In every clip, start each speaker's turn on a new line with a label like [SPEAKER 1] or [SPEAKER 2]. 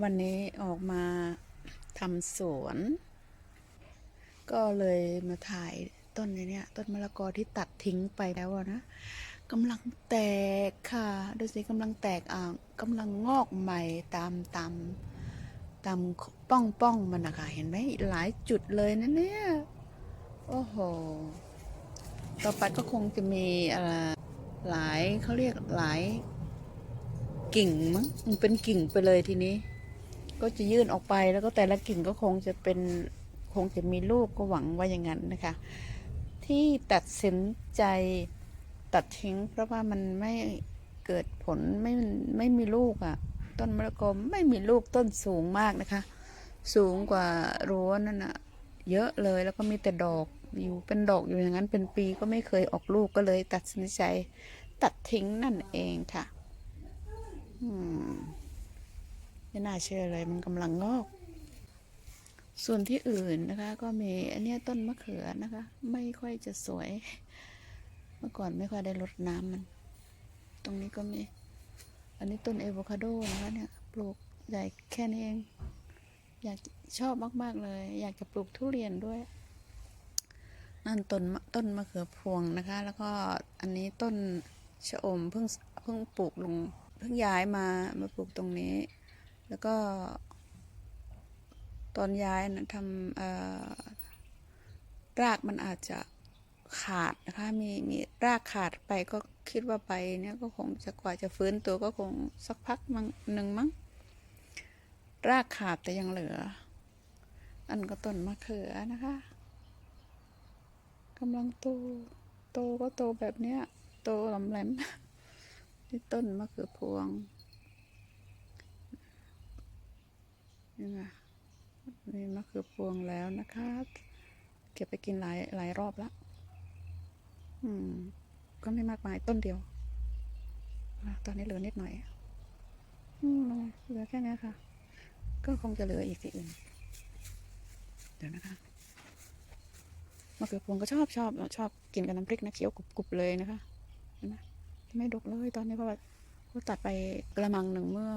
[SPEAKER 1] วันนี้ออกมาทำสวน ก็เลยมาถ่ายต้นในเนี้ยต้นมะละกอที่ตัดทิ้งไปแล้วอะนะกำลังแตกค่ะ ดูสิกำลังแตกอ่างกำลังงอกใหม่ตามตามตามป้องป้องมันนะคะเห็นไหมหลายจุดเลยนะเนี่ยโอ้โห ต่อไปก็คงจะมีอะไรหลายเขาเรียกหลายกิ่งมั้งมันเป็นกิ่งไปเลยทีนี้ ก็จะยื่นออกไปแล้วก็แต่ละกิ่งก็คงจะเป็นคงจะมีลูกก็หวังว่าอย่างนั้นนะคะ ที่ตัดสินใจตัดทิ้ง เพราะว่ามันไม่เกิดผลไม่ไม่มีลูกอะ่ะ ต้นมะละกอไม่มีลูกต้นสูงมากนะคะ สูงกว่ารั้วนั่นอะเยอะเลยแล้วก็มีแต่ดอกอยู่เป็นดอกอยู่อย่างนั้นเป็นปีก็ไม่เคยออกลูกก็เลย ตัดสินใจตัดทิ้งนั่นเองค่ะ อืม ไม่น่าเชื่อเลยมันกำลังงอก ส่วนที่อื่นนะคะ ก็มีอันนี้ต้นมะเขือนะคะ ไม่ค่อยจะสวย เมื่อก่อนไม่ค่อยได้รดน้ำมัน ตรงนี้ก็มี อันนี้ต้นเอโวคาโดนะคะเนี่ยปลูกใหญ่แค่นี้เอง อยากชอบมากๆเลย อยากจะปลูกทุเรียนด้วย นั่นต้นมะต้นมะเขือพวงนะคะ แล้วก็อันนี้ต้นชะอมเพิ่งเพิ่งปลูกลง เพิ่งย้ายมามาปลูกตรงนี้ แล้วก็ ตอนย้ายนะทำรากมันอาจจะขาดนะคะมีมีรากขาดไปก็คิดว่าไปเนี่ยก็คงจะกว่าจะฟื้นตัวก็คงสักพักมั้งหนึ่งมั้งรากขาดแต่ยังเหลือ อันก็ต้นมะเขือนะคะกำลังโตโตก็โตแบบเนี้ย โตหลำแหลมนี่ต้นมะเขือพวง นี่ไงนี่มะเขือพวงแล้วนะคะ เก็บไปกินหลายหลายรอบละอืม ก็ไม่มากมายต้นเดียวตอนนี้เหลือนิดหน่อย อืมเหลือแค่นี้ค่ะ ก็คงจะเหลืออีกที่อื่น เดี๋ยวนะคะมะเขือพวงก็ชอบชอบชอบกินกับน้ำพริกนะเคี้ยวกรุบๆเลยนะคะนไมไม่ดกเลยตอนนี้เพราะว่าตัดไปกระมังหนึ่งเมื่อ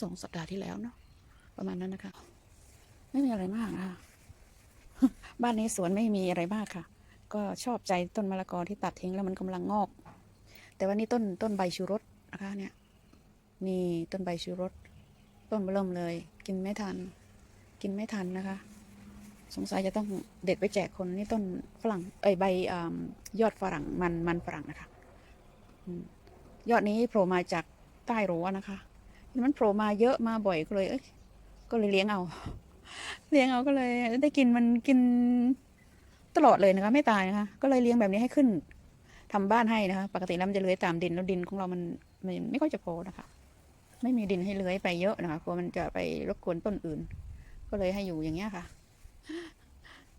[SPEAKER 1] สองสัปดาห์ที่แล้วเนาะประมาณนั้นนะคะ ไม่มีอะไรมากนะคะบ้านนี้สวนไม่มีอะไรมากค่ะ ก็ชอบใจต้นมะละกอที่ตัดทิ้งแล้วมันกำลังงอก แต่ว่านี่ต้นต้นใบชูรสนะคะ เนี่ย มีต้นใบชูรสต้นเริ่มเลย กินไม่ทัน กินไม่ทันนะคะ สงสัยจะต้องเด็ดไปแจกคนนี่ต้นฝรั่ง เอ้ยใบอยอดฝรั่งมันมันฝรั่งนะคะยอดนี้โผล่มาจากใต้รั้วนะคะ มันโผล่มาเยอะมาบ่อยก็เลยเอ้ยก็เลยเลี้ยงเอา เลี้ยงเอาก็เลยได้กินมันกินตลอดเลยนะคะ ไม่ตายนะคะ ก็เลยเลี้ยงแบบนี้ให้ขึ้นทำบ้านให้นะคะ ปกติแล้วมันจะเลื้อยตามดินแล้วดินของเรามันมันไม่ค่อยจะพอนะคะ ไม่มีดินให้เลื้อยไปเยอะนะคะกลัวมันจะไปรบกวนต้นอื่น ก็เลยให้อยู่อย่างเงี้ยค่ะ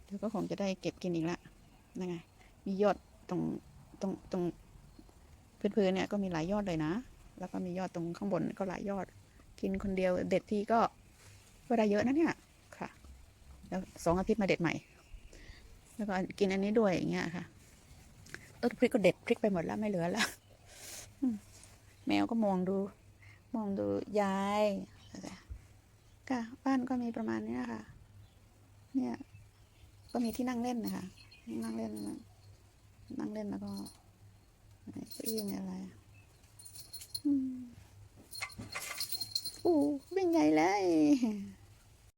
[SPEAKER 1] เดี๋ยวก็คงจะได้เก็บกินอีกละนั่นไง มียอดตรงตรงตรงพื้นๆเนี่ยก็มีหลายยอดเลยนะ แล้วก็มียอดตรงข้างบนก็หลายยอด กินคนเดียวเด็ดที่ก็ก็ได้เยอะนะเนี่ยค่ะ แล้วสองอาทิตย์มาเด็ดใหม่ แล้วก็กินอันนี้ด้วยอย่างเงี้ยค่ะต้นพริกก็เด็ดพริกไปหมดแล้วไม่เหลือแล้วแมวก็มองดู มองดูยายก็บ้านก็มีประมาณนี้ค่ะ เนี่ย ก็มีที่นั่งเล่นนะคะนั่งเล่นนั่งเล่นแล้วก็เก้าอี้อะไร โอ้เป็นไงเลย